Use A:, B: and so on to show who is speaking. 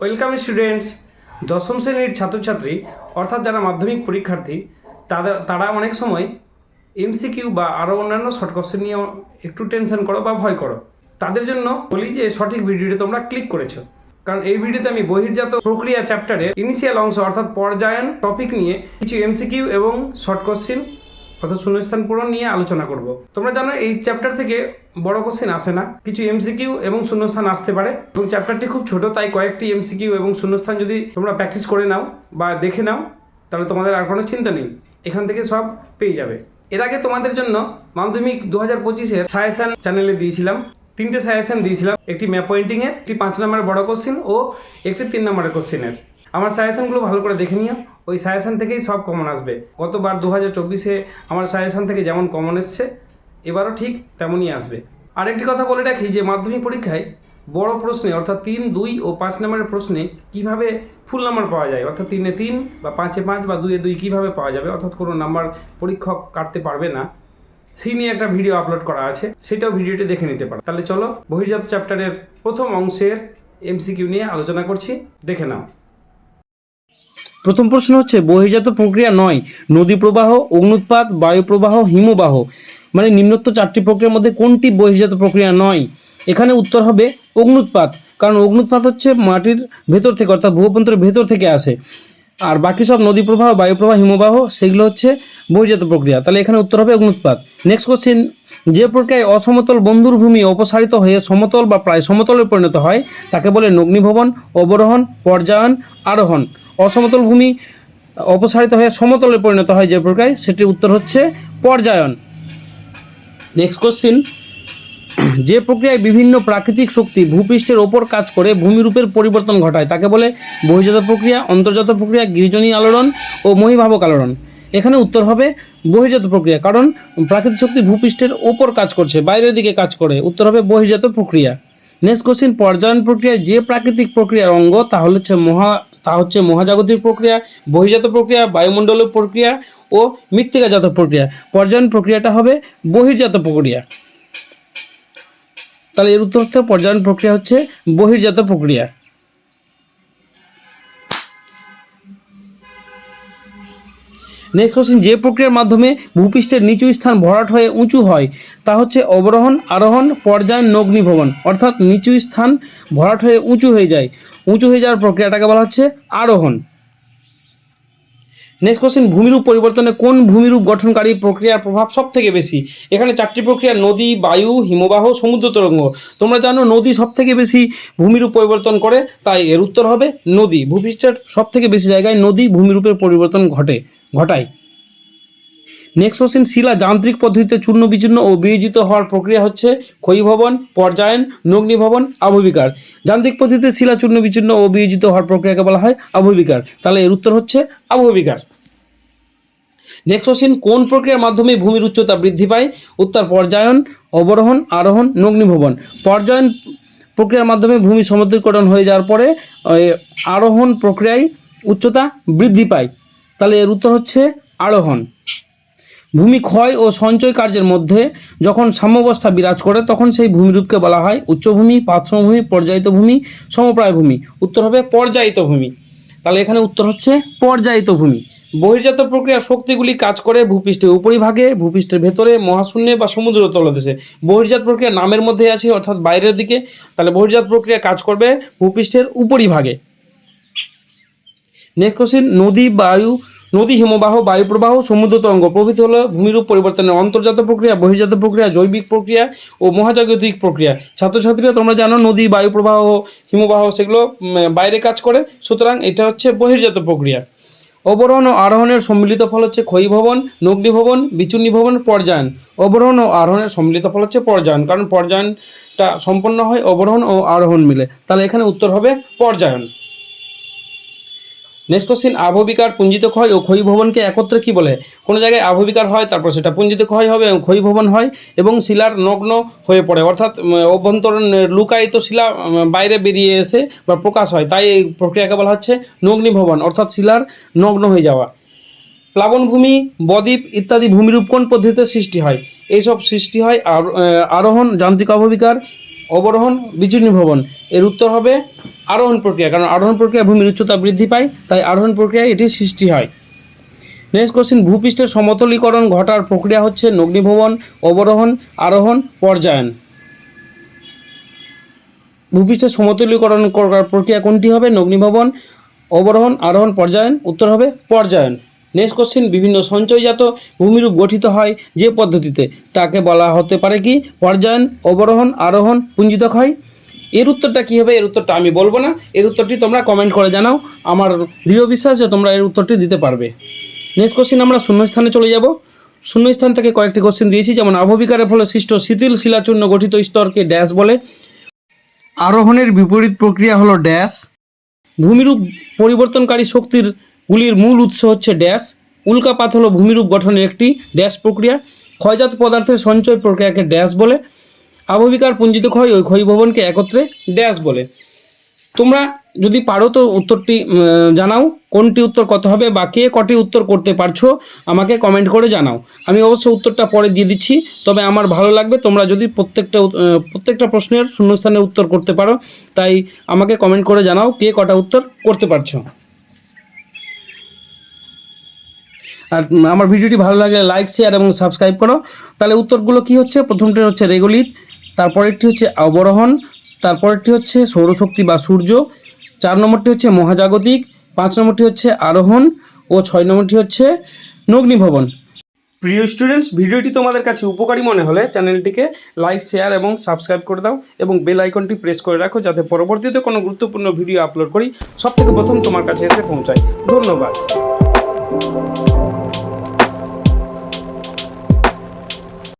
A: Welcome students, দশম শ্রেণির ছাত্রছাত্রী, অর্থাৎ যারা মাধ্যমিক পরীক্ষার্থী, তাদের, তারা অনেক সময় এমসিকিউ বা আরও অন্যান্য শর্ট কোশ্চেন নিয়ে একটু টেনশন করো বা ভয় করো। তাদের জন্য বলি যে সঠিক ভিডিওটি তোমরা ক্লিক করেছ। কারণ এই ভিডিওতে আমি বহির্জাত প্রক্রিয়া চ্যাপ্টারের ইনিশিয়াল অংশ অর্থাৎ পর্যায়ন টপিক নিয়ে কিছু এমসিকিউ এবং শর্ট কোশ্চেন অর্থাৎ শূন্যস্থান পূরণ নিয়ে আলোচনা করব। তোমরা জানো এই চ্যাপ্টার থেকে বড় কোশ্চেন আসে না। কিছু এমসিকিউ এবং শূন্যস্থান আসতে পারে এবং চ্যাপ্টারটি খুব ছোট, তাই কয়েকটি এমসিকিউ এবং শূন্যস্থান যদি তোমরা প্র্যাকটিস করে নাও বা দেখে নাও, তাহলে তোমাদের আর কোনো চিন্তা নেই। এখান থেকে সব পেয়ে যাবে। এর আগে তোমাদের জন্য মাধ্যমিক দু হাজার পঁচিশের সাজেশান চ্যানেলে দিয়েছিলাম। তিনটে সাজেশন দিয়েছিলাম। একটি ম্যাপ পয়েন্টিংয়ের একটি পাঁচ নম্বরের বড় কোশ্চেন ও একটি তিন নম্বরের কোশ্চেনের আমার সাজেশনগুলো ভালো করে দেখে নিও। ওই সাজেশন থেকেই সব কমন আসবে। গতবার দু হাজার চব্বিশে আমার সাজেশান থেকে যেমন কমন এসছে, এবারও ঠিক তেমনই আসবে। আরেকটি কথা বলে রাখি যে, মাধ্যমিক পরীক্ষায় বড় প্রশ্নে, অর্থাৎ তিন, দুই ও পাঁচ নম্বরের প্রশ্নে কীভাবে ফুল নাম্বার পাওয়া যায়? অর্থাৎ তিনে তিন বা পাঁচে পাঁচ বা দুয়ে দুই কীভাবে পাওয়া যাবে? অর্থাৎ কোনো নাম্বার পরীক্ষক কাটতে পারবে না। সেই নিয়ে একটা ভিডিও আপলোড করা আছে। সেটাও ভিডিওটি দেখে নিতে পারো। তাহলে চলো, বহির্জাত চ্যাপ্টারের প্রথম অংশের এমসিকিউ নিয়ে আলোচনা করছি। দেখে নাও।
B: প্রথম প্রশ্ন হচ্ছে, বহির্জাত প্রক্রিয়া নয়, নদী প্রবাহ, অগ্নুৎপাত বায়ু প্রবাহ হিমবাহ। মানে নিম্নোক্ত চারটি প্রক্রিয়ার মধ্যে কোনটি বহির্জাত প্রক্রিয়া নয়? এখানে উত্তর হবে অগ্নুৎপাত, কারণ অগ্নুৎপাত হচ্ছে মাটির ভেতর থেকে, অর্থাৎ ভূপন্ত্রের ভেতর থেকে আসে। আর বাকি সব নদী প্রবাহ, বায়ু প্রবাহ, হিমবাহ, সেগুলো হচ্ছে বহির্জাত প্রক্রিয়া। তাহলে এখানে উত্তর হবে অগ্নুৎপাত নেক্সট কোশ্চেন যে প্রক্রিয়ায় অসমতল বন্ধুর ভূমি অপসারিত হয়ে সমতল বা প্রায় সমতলে পরিণত হয়, তাকে বলে নগ্নিভবন, অবরোহণ, পর্যায়ন, আরোহণ। অসমতল ভূমি অপসারিত হয়ে সমতলে পরিণত হয় যে প্রক্রিয়ায়, সেটির উত্তর হচ্ছে পর্যায়ন। নেক্সট কোশ্চিন যে প্রক্রিয়ায় বিভিন্ন প্রাকৃতিক শক্তি ভূপৃষ্ঠের ওপর কাজ করে ভূমিরূপের পরিবর্তন ঘটায়, তাকে বলে বহির্জাত প্রক্রিয়া, অন্তর্জাত প্রক্রিয়া গিরিজনী আলোড়ন ও মহিভাবক আলোড়ন। এখানে উত্তর হবে বহির্জাত প্রক্রিয়া, কারণ প্রাকৃতিক শক্তি ভূপৃষ্ঠের ওপর কাজ করছে, বাইরের দিকে কাজ করে। উত্তর হবে বহির্জাত প্রক্রিয়া। নেক্সট কোশ্চিন পর্যায়ন প্রক্রিয়ায় যে প্রাকৃতিক প্রক্রিয়ার অঙ্গ, তা হচ্ছে মহা, তা হচ্ছে মহাজাগতিক প্রক্রিয়া, বহির্জাত প্রক্রিয়া, বায়ুমণ্ডলীয় প্রক্রিয়া ও মৃত্তিকাজাত প্রক্রিয়া। পর্যায়ন প্রক্রিয়াটা হবে বহির্জাত প্রক্রিয়া। তাহলে এর উত্তর হচ্ছে, পর্যায়ন প্রক্রিয়া হচ্ছে বহির্জাত প্রক্রিয়া। নেক্সট কোশ্চেন যে প্রক্রিয়ার মাধ্যমে ভূপৃষ্ঠের নিচু স্থান ভরাট হয়ে উঁচু হয়, তা হচ্ছে অবরোহণ, আরোহণ, পর্যায়ন নগ্নিভবন অর্থাৎ নিচু স্থান ভরাট হয়ে উঁচু হয়ে যায়। উঁচু হয়ে যাওয়ার প্রক্রিয়াটাকে বলা হচ্ছে আরোহণ। নেক্সট কোশ্চেন ভূমিরূপ পরিবর্তনে কোন ভূমিরূপ গঠনকারী প্রক্রিয়ার প্রভাব সব থেকে বেশি? এখানে চারটি প্রক্রিয়া, নদী, বায়ু, হিমবাহ, সমুদ্র তরঙ্গ। তোমরা জানো নদী সব থেকে বেশি ভূমিরূপ পরিবর্তন করে, তাই এর উত্তর হবে নদী। ভূপৃষ্ঠের সব থেকে বেশি জায়গায় নদী ভূমিরূপের পরিবর্তন ঘটে, ঘটায়। নেক্সট কোশ্চেন শিলা যান্ত্রিক পদ্ধতিতে চূর্ণ বিচূর্ণ ও বিয়োজিত হওয়ার প্রক্রিয়া হচ্ছে ক্ষয়ীভবন, পর্যায়ন, নগ্নিভবন, আবহবিকার। যান্ত্রিক পদ্ধতিতে শিলা চূর্ণ বিচূর্ণ ও বিয়োজিত হওয়ার প্রক্রিয়াকে বলা হয় আবহবিকার। তাহলে এর উত্তর হচ্ছে আবহবিকার। নেক্সট কোশ্চেন কোন প্রক্রিয়ার মাধ্যমে ভূমির উচ্চতা বৃদ্ধি পায়? উত্তর, পর্যায়ন, অবরোহণ, আরোহণ, নগ্নিভবন। পর্যায়ন প্রক্রিয়ার মাধ্যমে ভূমি সমুদ্রীকরণ হয়ে যাওয়ার পরে আরোহণ প্রক্রিয়ায় উচ্চতা বৃদ্ধি পায়। তাহলে এর উত্তর হচ্ছে আরোহণ। ভূমি ক্ষয় ও সঞ্চয় কার্যের মধ্যে যখন সাম্যবস্থা বিরাজ করে, তখন সেই ভূমিরূপকে বলা হয় উচ্চভূমি, পার্শ্বভূমি, পর্যায়িত ভূমি, সমপ্রায় ভূমি। উত্তর হবে পর্যায়িত ভূমি। তাহলে এখানে উত্তর হচ্ছে পর্যায়িত ভূমি। বহির্জাত প্রক্রিয়া শক্তিগুলি কাজ করে ভূপৃষ্ঠের উপরিভাগে, ভূপৃষ্ঠের ভেতরে, মহাশূন্যে বা সমুদ্র তলদেশে। বহির্জাত প্রক্রিয়া নামের মধ্যে আছে, অর্থাৎ বাইরের দিকে। তাহলে বহির্জাত প্রক্রিয়া কাজ করবে ভূপৃষ্ঠের উপরিভাগে। নেক্সট কোশ্চেন নদী, বায়ু নদী, হিমবাহ, বায়ুপ্রবাহ, সমুদ্র তরঙ্গ প্রভৃতি হলো ভূমিরূপ পরিবর্তনের অন্তর্জাত প্রক্রিয়া, বহির্জাত প্রক্রিয়া, জৈবিক প্রক্রিয়া ও মহাজাগতিক প্রক্রিয়া। ছাত্রছাত্রীরা, তোমরা জানো, নদী, বায়ুপ্রবাহ, হিমবাহ সেগুলো বাইরে কাজ করে। সুতরাং এটা হচ্ছে বহির্জাত প্রক্রিয়া। অবরোহণ ও আরোহণের সম্মিলিত ফল হচ্ছে ক্ষয়ীভবন নগ্নিভবন বিচূর্ণীভবন পর্যায়ন। অবরোহণ ও আরোহণের সম্মিলিত ফল হচ্ছে পর্যায়ন, কারণ পর্যায়নটা সম্পন্ন হয় অবরোহণ ও আরোহণ মিলে। তাহলে এখানে উত্তর হবে পর্যায়ন। নেক্সট কোশ্চিন আবহবিকার পুঞ্জিত ক্ষয় ও ক্ষয়ীভবনকে একত্রে কি বলে? কোনো জায়গায় আবহবিকার হয়, তারপর সেটা পুঞ্জিত ক্ষয় হবে এবং ক্ষয়ীভবন হয় এবং শিলার নগ্ন হয়ে পড়ে। অর্থাৎ অভ্যন্তরণ লুকায়িত শিলা বাইরে বেরিয়ে এসে বা প্রকাশ হয়। তাই এই প্রক্রিয়াকে বলা হচ্ছে নগ্নিভবন, অর্থাৎ শিলার নগ্ন হয়ে যাওয়া। প্লাবনভূমি বদ্বীপ ইত্যাদি ভূমিরূপ কোন পদ্ধতিতে সৃষ্টি হয়। এইসব সৃষ্টি হয় আর- আরোহণ, যান্ত্রিক অভবিকার অবরোহণ বিচূর্ণী ভবন এর উত্তর হবে আরোহণ প্রক্রিয়া, কারণ আরোহণ প্রক্রিয়া ভূমির উচ্চতা বৃদ্ধি পায়, তাই আরোহণ প্রক্রিয়ায় এটি সৃষ্টি হয়। নেক্সট কোশ্চেন ভূপৃষ্ঠের সমতলীকরণ ঘটার প্রক্রিয়া হচ্ছে নগ্নিভবন, অবরোহণ, আরোহণ, পর্যায়ন। ভূপৃষ্ঠের সমতলীকরণ করার প্রক্রিয়া কোনটি হবে? নগ্নিভবন, অবরোহণ, আরোহণ, পর্যায়ন, উত্তর হবে পর্যায়ন। নেক্সট কোশ্চেন বিভিন্ন সঞ্চয়জাত ভূমিরূপ গঠিত হয় যে পদ্ধতিতে? তাকে বলা হতে পারে কি? পর্যায়ন, অবরোহণ, আরোহণ পুঞ্জিত হয়। এর উত্তরটা কী হবে? এর উত্তরটা আমি বলব না। এর উত্তরটি তোমরা কমেন্ট করে জানাও। আমার দৃঢ় বিশ্বাস যে তোমরা এর উত্তরটি দিতে পারবে। নেক্সট কোশ্চেন আমরা শূন্যস্থানে চলে যাব। শূন্যস্থান থেকে কয়েকটি কোশ্চেন দিয়েছি। যেমন, আবহবিকারের ফলে সৃষ্ট শিথিল শিলাচূর্ণ গঠিত স্তরকে ড্যাশ বলে। আরোহণের বিপরীত প্রক্রিয়া হলো ড্যাশ ভূমিরূপ পরিবর্তনকারী শক্তির গুলির মূল উৎস হচ্ছে ড্যাশ উল্কাপাত হলো ভূমিরূপ গঠনের একটি ড্যাশ প্রক্রিয়া। ক্ষয়জাত পদার্থের সঞ্চয় প্রক্রিয়াকে ড্যাশ বলে। আবহবিকার পুঞ্জিত ক্ষয় ওই ক্ষয়ভবনকে একত্রে ড্যাশ বলে। তোমরা যদি পারো তো উত্তরটি জানাও, কোনটি উত্তর কত হবে বা কে কটি উত্তর করতে পারছ, আমাকে কমেন্ট করে জানাও। আমি অবশ্য উত্তরটা পরে দিয়ে দিচ্ছি, তবে আমার ভালো লাগবে, তোমরা যদি প্রত্যেকটা প্রত্যেকটা প্রশ্নের শূন্যস্থানে উত্তর করতে পারো, তাই আমাকে কমেন্ট করে জানাও কে কটা উত্তর করতে পারছ। আর আমার ভিডিওটি ভালো লাগলে লাইক শেয়ার এবং সাবস্ক্রাইব করো। তাহলে উত্তরগুলো কি হচ্ছে? প্রথমটি হচ্ছে রেগুলিত তারপরেরটি হচ্ছে অবরোহণ, তারপরেরটি হচ্ছে সৌরশক্তি বা সূর্য, চার নম্বরটি হচ্ছে মহাজাগতিক, পাঁচ নম্বরটি হচ্ছে আরোহণ ও ছয় নম্বরটি হচ্ছে নগ্নিভবন। প্রিয় স্টুডেন্টস ভিডিওটি তোমাদের কাছে উপকারী মনে হলে চ্যানেলটিকে লাইক শেয়ার এবং সাবস্ক্রাইব করে দাও এবং বেল আইকনটি প্রেস করে রাখো যাতে পরবর্তীতে কোনো গুরুত্বপূর্ণ ভিডিও আপলোড করি সব থেকে প্রথম তোমার কাছে এসে পৌঁছায়। ধন্যবাদ।